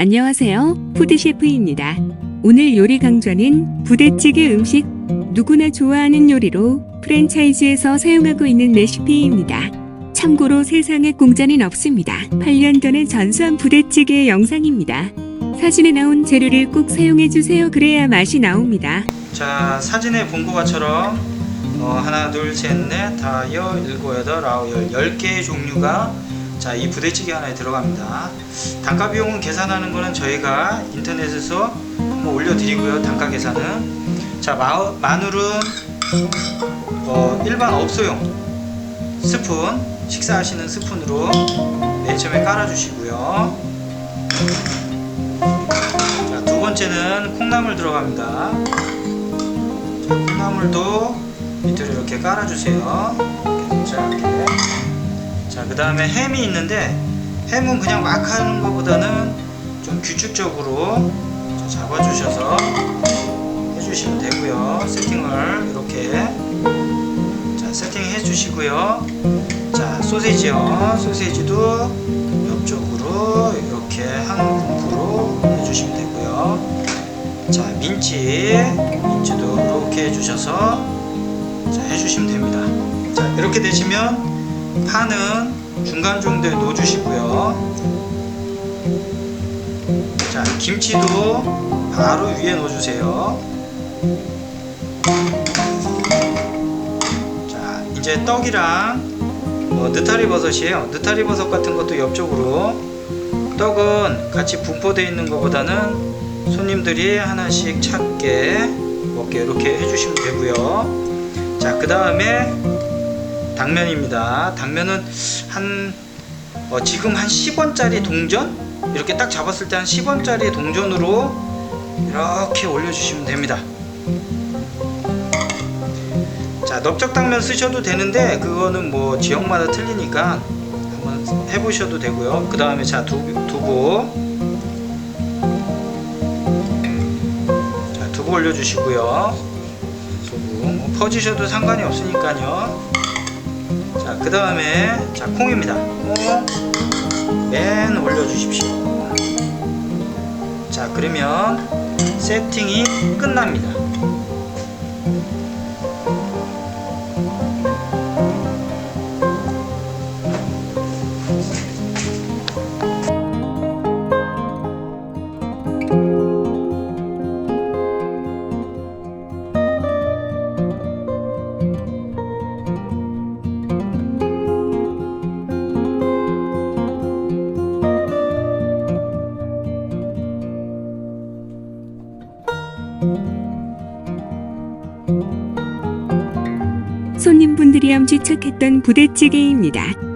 안녕하세요. 푸드 셰프입니다. 오늘 요리 강좌는 부대찌개 음식 누구나 좋아하는 요리로 프랜차이즈에서 사용하고 있는 레시피입니다. 참고로 세상에 공짜는 없습니다. 8년 전에 전수한 부대찌개 영상입니다. 사진에 나온 재료를 꼭 사용해 주세요. 그래야 맛이 나옵니다. 자 사진에 본 것처럼 어, 하나 둘 셋 넷 다 여 일곱 여덟 아홉 열 열 개의 종류가 자 이 부대찌개 하나에 들어갑니다 단가 비용은 계산하는 거는 저희가 인터넷에서 한번 올려드리고요 단가 계산은 자 마, 마늘은 어, 일반 업소용 스푼 식사하시는 스푼으로 맨 처음에 깔아주시고요 자, 두 번째는 콩나물 들어갑니다 자, 콩나물도 밑으로 이렇게 깔아주세요. 이렇게. 자, 그 다음에 햄이 있는데 햄은 그냥 막 하는 것보다는 좀 규칙적으로 자, 잡아주셔서 해주시면 되고요. 세팅을 이렇게 자 세팅해 주시고요. 자 소세지요. 소세지도 옆쪽으로 이렇게 한 움프로 해주시면 되고요. 자 민치 민치도 이렇게 해주셔서 자, 해주시면 됩니다. 자, 이렇게 되시면 파는 중간 정도에 넣어주시고요. 자, 김치도 바로 위에 넣어주세요. 자, 이제 떡이랑 뭐 느타리 버섯이에요. 느타리 버섯 같은 것도 옆쪽으로 떡은 같이 분포되어 있는 것보다는 손님들이 하나씩 찾게 먹게 이렇게 해주시면 되고요. 자, 그 다음에 당면입니다. 당면은 한 어, 지금 한 10원짜리 동전 이렇게 딱 잡았을 때 한 10원짜리 동전으로 이렇게 올려주시면 됩니다. 자, 넓적 당면 쓰셔도 되는데 그거는 뭐 지역마다 틀리니까 한번 해보셔도 되고요. 그 다음에 자 두, 두부 자 두부 올려주시고요. 두부 뭐 퍼지셔도 상관이 없으니까요. 자, 그 다음에 자 콩입니다. 콩 맨 올려주십시오. 자, 그러면 세팅이 끝납니다. 손님분들이 엄지척했던 부대찌개입니다.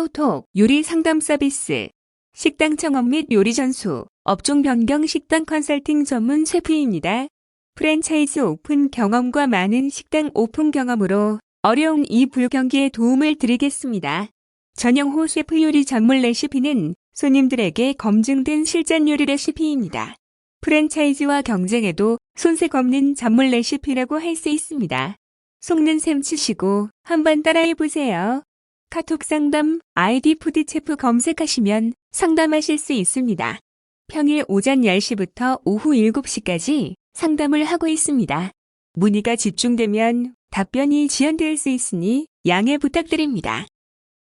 카톡 요리 상담 서비스, 식당 청업 및 요리 전수, 업종 변경 식당 컨설팅 전문 셰프입니다. 프랜차이즈 오픈 경험과 많은 식당 오픈 경험으로 어려운 이 불경기에 도움을 드리겠습니다. 전영호 셰프 요리 전문 레시피는 손님들에게 검증된 실전 요리 레시피입니다. 프랜차이즈와 경쟁에도 손색 없는 전문 레시피라고 할 수 있습니다. 속는 셈 치시고 한번 따라해 보세요. 카톡 상담 아이디 푸드체프 검색하시면 상담하실 수 있습니다. 평일 오전 10시부터 오후 7시까지 상담을 하고 있습니다. 문의가 집중되면 답변이 지연될 수 있으니 양해 부탁드립니다.